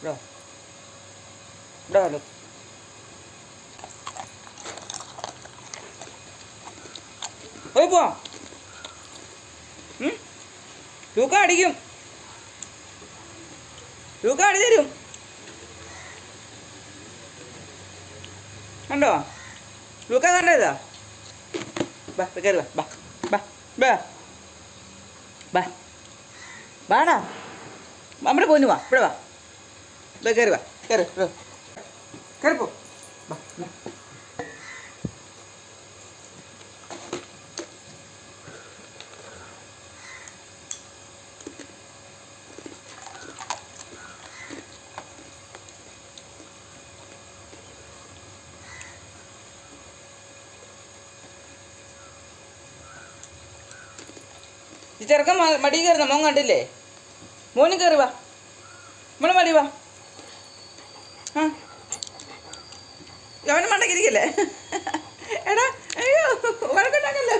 ഇവിടെ ഇവിടെ വരൂ പോയി പോവാം? ലൂക്ക അടിക്കും ലൂക്ക അടി തരും കണ്ടോ ലൂക്ക കണ്ടോ ഇതാ ബാ കയറി വാ ബാ ബാ ബാ ബാ വാടാ നമ്മുടെ പോന്നു വാ ഇവിടെ വാ ഇതാ കയറി വാ കയറി കയറി പോ. വാ വാ. ഈ ചെറുക്കൻ മടി കയറുന്ന മോൻ കണ്ടില്ലേ? മോനും കയറി വാ. മോൾ മടി വാ. ആ അവന് മണ്ടക്കിരിക്കല്ലേ? എടാ അയ്യോ വഴക്കുണ്ടാക്കല്ലോ?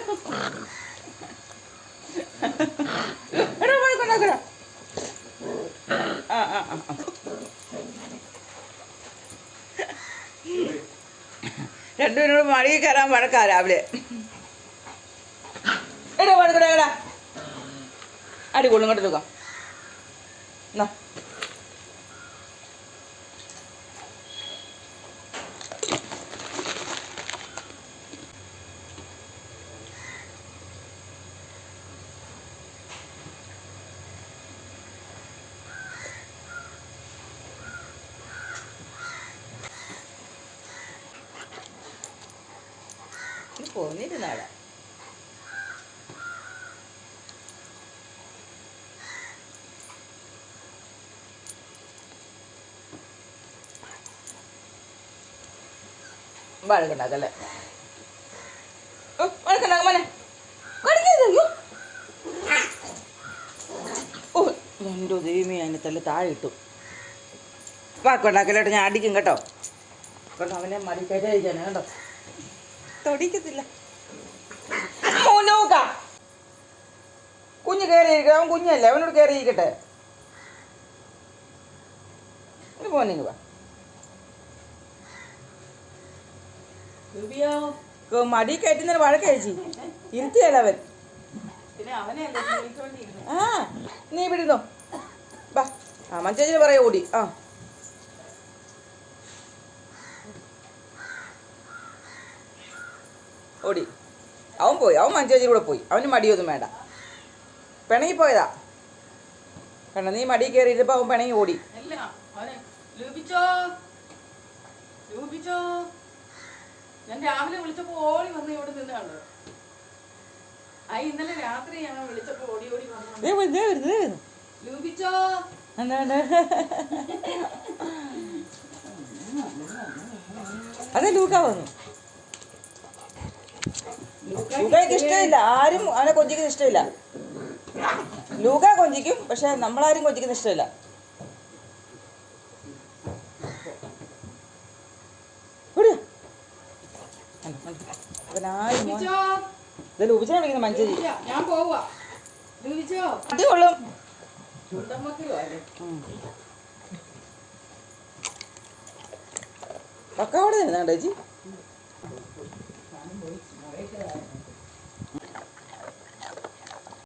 എടാ വഴക്കുണ്ടാക്കടാ. ആ ആ ആ. രണ്ടുപേരോട് മടി കയറാൻ വഴക്കാ രാവിലെ. എടാ വഴക്കടാ എടാ അടി കൊള്ളും കേട്ടോ എന്നാ. പോന്നിരുന്നാടാ വഴക്കുണ്ടാക്കല്ലേ? വഴക്കുണ്ടാക്ക. ഓ ദൈവമേ അതിന്റെ തല്ല താഴെ ഇട്ടു. ഞാൻ അടിക്കും കേട്ടോ. കേട്ടോ അവനെ മടി കയറ്റാതിരിക്കാനാ കേട്ടോ തൊടിക്കത്തില്ല. നോക്ക. കുഞ്ഞ് കയറിയിരിക്കട്ടെ അവൻ കുഞ്ഞല്ലേ? അവനോട് കയറിയിരിക്കട്ടെ ഇനി പോന്നിങ്ങ് വാ. മടി കയറ്റുന്നതിന് വഴക്ക് കഴിച്ചി. ഇരുത്തിയല്ല അവൻ? ആ നീ വിടുന്നോ ബാ ആ മഞ്ചേച്ചിന് പറയാ ഓടി ആ. ഓടി. അവൻ പോയി. അവൻ മഞ്ചേരി കൂടെ പോയി. അവന് മടിയൊന്നും വേണ്ട. പിണങ്ങി പോയതാ. കണ്ട? നീ മടി കയറിയിരുന്നപ്പോൾ അവൻ പിണങ്ങി ഓടി. ഞാൻ രാവിലെ വിളിച്ചപ്പോ ഓടി വന്ന് ഇവിടെ നിന്നാണ് ഇന്നലെ രാത്രി ഞാൻ വിളിച്ചപ്പോ ഓടി ഓടി വന്നു. ലൂപിച്ചോ എന്താണ് അതെ ലൂക്ക വന്നു. ലൂക്കയ്ക്ക് ഇഷ്ടമില്ല ആരും അവനെ കൊഞ്ചിക്കുന്ന ഇഷ്ടമില്ല. ലൂക്ക കൊഞ്ചിക്കും പക്ഷെ നമ്മളാരും കൊഞ്ചിക്കുന്ന ഇഷ്ടമില്ല. ലൂപിച്ചിനെ വിളിക്കുന്ന മഞ്ചേരി Okay.